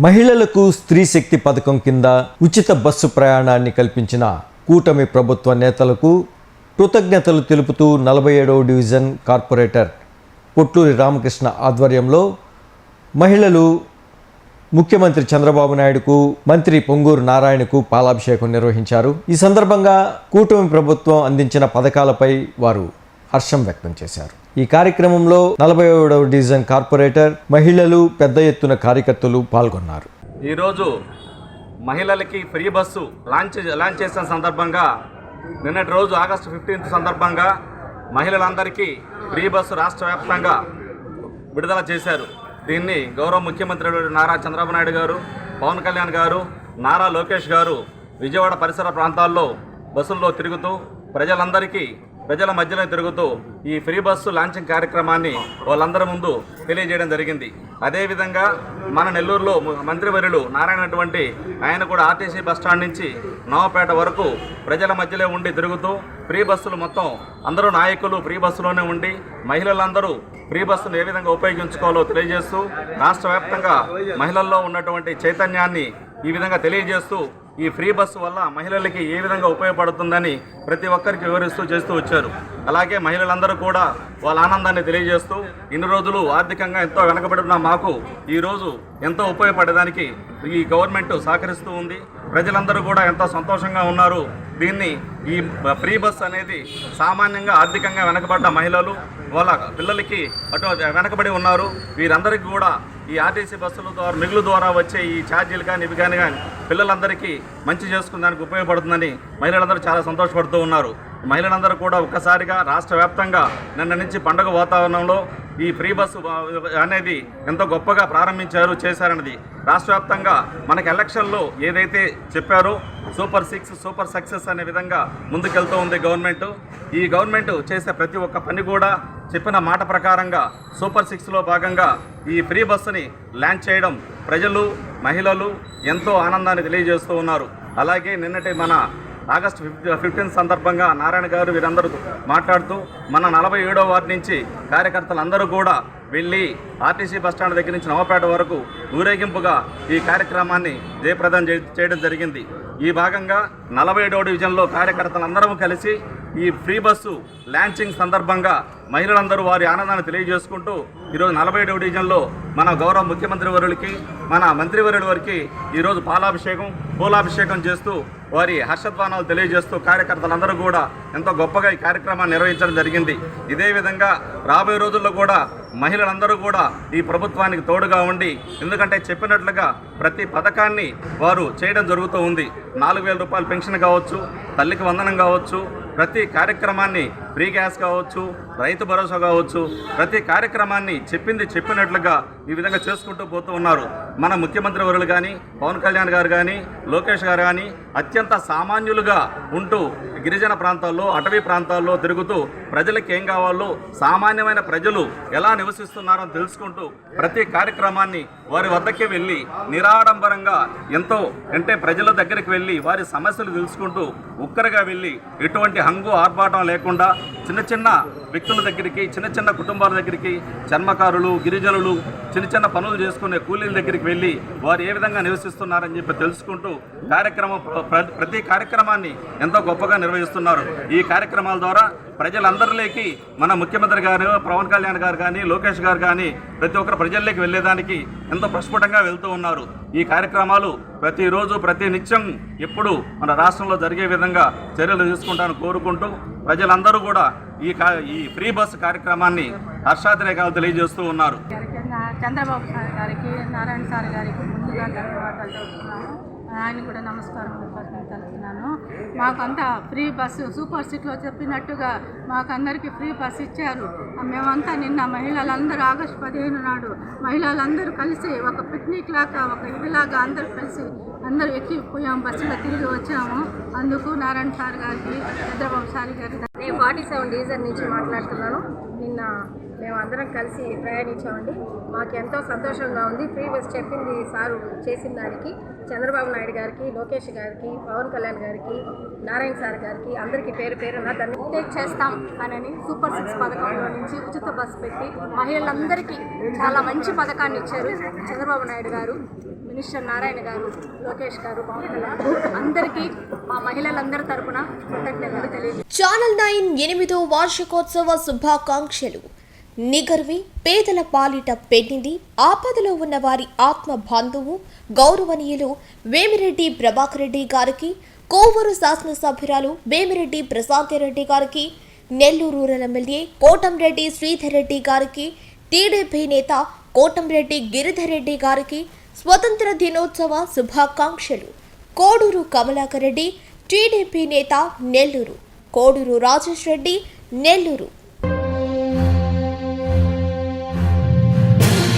మహిళలకు స్త్రీ శక్తి పథకం కింద ఉచిత బస్సు ప్రయాణాన్ని కల్పించిన కూటమి ప్రభుత్వ నేతలకు కృతజ్ఞతలు తెలుపుతూ నలభై ఏడవ డివిజన్ కార్పొరేటర్ పొట్లూరి రామకృష్ణ ఆధ్వర్యంలో మహిళలు ముఖ్యమంత్రి చంద్రబాబు నాయుడుకు మంత్రి పొంగూరు నారాయణకు పాలాభిషేకం నిర్వహించారు. ఈ సందర్భంగా కూటమి ప్రభుత్వం అందించిన పథకాలపై వారు హర్షం వ్యక్తం చేశారు. ఈ కార్యక్రమంలో నలభై ఏడవ డివిజన్ కార్పొరేటర్ మహిళలు పెద్ద ఎత్తున కార్యకర్తలు పాల్గొన్నారు. ఈరోజు మహిళలకి ఫ్రీ బస్సు లాంచ్ లాంచ్ చేసిన సందర్భంగా నిన్నటి రోజు ఆగస్టు ఫిఫ్టీన్త్ సందర్భంగా మహిళలందరికీ ఫ్రీ బస్సు రాష్ట్ర వ్యాప్తంగా విడుదల చేశారు. దీన్ని గౌరవ ముఖ్యమంత్రి నారా చంద్రబాబు నాయుడు గారు పవన్ కళ్యాణ్ గారు నారా లోకేష్ గారు విజయవాడ పరిసర ప్రాంతాల్లో బస్సుల్లో తిరుగుతూ ప్రజలందరికీ ప్రజల మధ్యలో తిరుగుతూ ఈ ఫ్రీ బస్సు లాంచింగ్ కార్యక్రమాన్ని వాళ్ళందరి ముందు తెలియజేయడం జరిగింది. అదేవిధంగా మన నెల్లూరులో మంత్రివర్యులు నారాయణ అటువంటి ఆయన కూడా ఆర్టీసీ బస్ స్టాండ్ నుంచి నవపేట వరకు ప్రజల మధ్యలో ఉండి తిరుగుతూ ఫ్రీ బస్సులు మొత్తం అందరూ నాయకులు ఫ్రీ బస్సులోనే ఉండి మహిళలందరూ ఫ్రీ బస్సును ఏ విధంగా ఉపయోగించుకోవాలో తెలియజేస్తూ రాష్ట్ర వ్యాప్తంగా మహిళల్లో ఉన్నటువంటి చైతన్యాన్ని ఈ విధంగా తెలియజేస్తూ ఈ ఫ్రీ బస్సు వల్ల మహిళలకి ఏ విధంగా ఉపయోగపడుతుందని ప్రతి ఒక్కరికి వివరిస్తూ చేస్తూ వచ్చారు. అలాగే మహిళలందరూ కూడా వాళ్ళ ఆనందాన్ని తెలియజేస్తూ ఇన్ని రోజులు ఆర్థికంగా ఎంతో వెనకబడిన మాకు ఈరోజు ఎంతో ఉపయోగపడేదానికి ఈ గవర్నమెంట్ సహకరిస్తూ ఉంది. ప్రజలందరూ కూడా ఎంతో సంతోషంగా ఉన్నారు. దీన్ని ఈ ఫ్రీ బస్ అనేది సామాన్యంగా ఆర్థికంగా వెనకబడ్డ మహిళలు వాళ్ళ పిల్లలకి అటు వెనకబడి ఉన్నారు. వీరందరికీ కూడా ఈ ఆర్టీసీ బస్సుల ద్వారా మిగులు ద్వారా వచ్చే ఈ ఛార్జీలు కానీ ఇవి కానీ కానీ పిల్లలందరికీ మంచి చేసుకునేందుకు ఉపయోగపడుతుందని మహిళలందరూ చాలా సంతోషపడుతూ ఉన్నారు. మహిళలందరూ కూడా ఒక్కసారిగా రాష్ట్ర వ్యాప్తంగా నిన్న నుంచి పండుగ వాతావరణంలో ఈ ఫ్రీ బస్సు అనేది ఎంతో గొప్పగా ప్రారంభించారు చేశారన్నది. రాష్ట్ర వ్యాప్తంగా మనకి ఎలక్షన్లో ఏదైతే చెప్పారో సూపర్ సిక్స్ సూపర్ సక్సెస్ అనే విధంగా ముందుకెళ్తూ ఉంది గవర్నమెంట్. ఈ గవర్నమెంట్ చేసే ప్రతి ఒక్క పని కూడా చెప్పిన మాట ప్రకారంగా సూపర్ సిక్స్లో భాగంగా ఈ ఫ్రీ బస్సుని లాంచ్ చేయడం ప్రజలు మహిళలు ఎంతో ఆనందాన్ని తెలియజేస్తూ ఉన్నారు. అలాగే నిన్నటి మన ఆగస్టు ఫిఫ్టీన్త్ సందర్భంగా నారాయణ గారు వీరందరూ మాట్లాడుతూ మన నలభై ఏడో వార్డు నుంచి కార్యకర్తలందరూ కూడా వెళ్ళి ఆర్టీసీ బస్టాండ్ దగ్గర నుంచి నవపేట వరకు ఊరేగింపుగా ఈ కార్యక్రమాన్ని జయప్రదం చేయడం జరిగింది. ఈ భాగంగా నలభై ఏడో డివిజన్లో కార్యకర్తలందరూ కలిసి ఈ ఫ్రీ బస్సు లాంచింగ్ సందర్భంగా మహిళలందరూ వారి ఆనందాన్ని తెలియజేసుకుంటూ ఈరోజు నలభై ఏడవ డివిజన్లో మన గౌరవ ముఖ్యమంత్రి వరులకి మన మంత్రివర్యుల వారికి ఈరోజు పాలాభిషేకం పూలాభిషేకం చేస్తూ వారి హర్షధ్వానాలు తెలియజేస్తూ కార్యకర్తలందరూ కూడా ఎంతో గొప్పగా ఈ కార్యక్రమాన్ని నిర్వహించడం జరిగింది. ఇదే విధంగా రాబోయే రోజుల్లో కూడా మహిళలందరూ కూడా ఈ ప్రభుత్వానికి తోడుగా ఉండి ఎందుకంటే చెప్పినట్లుగా ప్రతి పథకాన్ని వారు చేయడం జరుగుతూ ఉంది. నాలుగు వేల రూపాయల పెన్షన్ కావచ్చు తల్లికి వందనం కావచ్చు ప్రతి కార్యక్రమాన్ని ఫ్రీ గ్యాస్ కావచ్చు రైతు భరోసా కావచ్చు ప్రతి కార్యక్రమాన్ని చెప్పింది చెప్పినట్లుగా ఈ విధంగా చేసుకుంటూ పోతూ ఉన్నారు. మన ముఖ్యమంత్రి వర్యులు కానీ పవన్ కళ్యాణ్ గారు కానీ లోకేష్ గారు కానీ అత్యంత సామాన్యులుగా ఉంటూ గిరిజన ప్రాంతాల్లో అటవీ ప్రాంతాల్లో తిరుగుతూ ప్రజలకు ఏం కావాలో సామాన్యమైన ప్రజలు ఎలా నివసిస్తున్నారో తెలుసుకుంటూ ప్రతి కార్యక్రమాన్ని వారి వద్దకి వెళ్ళి నిరాడంబరంగా ఎంతో అంటే ప్రజల దగ్గరికి వెళ్ళి వారి సమస్యలు తెలుసుకుంటూ ఉక్కరగా వెళ్ళి ఎటువంటి హంగు ఆర్భాటం లేకుండా చిన్న చిన్న వ్యక్తుల దగ్గరికి చిన్న చిన్న కుటుంబాల దగ్గరికి చర్మకారులు గిరిజనులు చిన్న చిన్న పనులు చేసుకునే కూలీల దగ్గరికి వెళ్ళి వారు ఏ విధంగా నివసిస్తున్నారని చెప్పి తెలుసుకుంటూ కార్యక్రమం ప్రతి కార్యక్రమాన్ని ఎంతో గొప్పగా నిర్వహిస్తున్నారు. ఈ కార్యక్రమాల ద్వారా ప్రజలందరిలోకి మన ముఖ్యమంత్రి గారు పవన్ కళ్యాణ్ గారు కానీ లోకేష్ గారు కానీ ప్రతి ఒక్కరు ప్రజల్లోకి వెళ్ళేదానికి ఎంతో ప్రస్ఫుటంగా వెళ్తూ ఉన్నారు. ఈ కార్యక్రమాలు ప్రతిరోజు ప్రతి నిత్యం ఎప్పుడు మన రాష్ట్రంలో జరిగే విధంగా చర్యలు తీసుకుంటాను కోరుకుంటూ ప్రజలందరూ కూడా ఈ ఈ ఫ్రీ బస్ కార్యక్రమాన్ని హర్షాతిరేకాలు తెలియజేస్తూ ఉన్నారు. చంద్రబాబు సార్ గారికి నారాయణ సార్ గారికి ముందుగా ధన్యవాదాలు ఆయన కూడా నమస్కారం తెలుస్తున్నాను మాకంతా ఫ్రీ బస్సు సూపర్ సిట్లో చెప్పినట్టుగా మాకందరికీ ఫ్రీ బస్సు ఇచ్చారు. మేమంతా నిన్న మహిళలందరూ ఆగస్టు పదిహేను నాడు మహిళలందరూ కలిసి ఒక పిక్నిక్ లాగా ఒక ఇదిలాగా అందరూ కలిసి అందరూ ఎక్కిపోయాము బస్సులో తిరిగి వచ్చాము. అందుకు నారాయణ సార్ గారికి చంద్రబాబు సార్ గారికి నేను ఫార్టీ సెవెన్ డీజర్ నుంచి మాట్లాడుతున్నాను. నిన్న మేము అందరం కలిసి ప్రయాణించామండి. మాకు ఎంతో సంతోషంగా ఉంది. ఫ్రీ బస్ చెప్పింది సారు చేసిన దానికి చంద్రబాబు నాయుడు గారికి లోకేష్ గారికి పవన్ కళ్యాణ్ గారికి నారాయణ సార్ గారికి అందరికీ పేరు పేరున ధన్య టేక్ చేస్తాం అని సూపర్ సిక్స్ పథకంలో నుంచి ఉచిత బస్సు పెట్టి మహిళలందరికీ చాలా మంచి పథకాన్ని ఇచ్చారు చంద్రబాబు నాయుడు గారు మినిస్టర్ నారాయణ గారు లోకేష్ గారు పవన్ కళ్యాణ్ గారు. అందరికీ మా మహిళలందరి తరపున కృతజ్ఞతలు తెలియజేస్తున్నాను ఛానల్ నైన్ ఎనిమిదో వార్షికోత్సవ శుభాకాంక్షలు. నిగర్వి పేదల పాలిట పెట్టింది. ఆపదలో ఉన్న వారి ఆత్మ బంధువు గౌరవనీయులు వేమిరెడ్డి ప్రభాకర్ రెడ్డి గారికి కోవూరు శాసనసభ్యురాలు వేమిరెడ్డి ప్రశాంతిరెడ్డి గారికి నెల్లూరు రూరల్ ఎమ్మెల్యే కోటంరెడ్డి శ్రీధర్ రెడ్డి గారికి టీడీపీ నేత కోటంరెడ్డి గిరిధర్ రెడ్డి గారికి స్వతంత్ర దినోత్సవ శుభాకాంక్షలు. కోడూరు కమలాకర్ రెడ్డి టీడీపీ నేత నెల్లూరు. కోడూరు రాజేష్ రెడ్డి నెల్లూరు.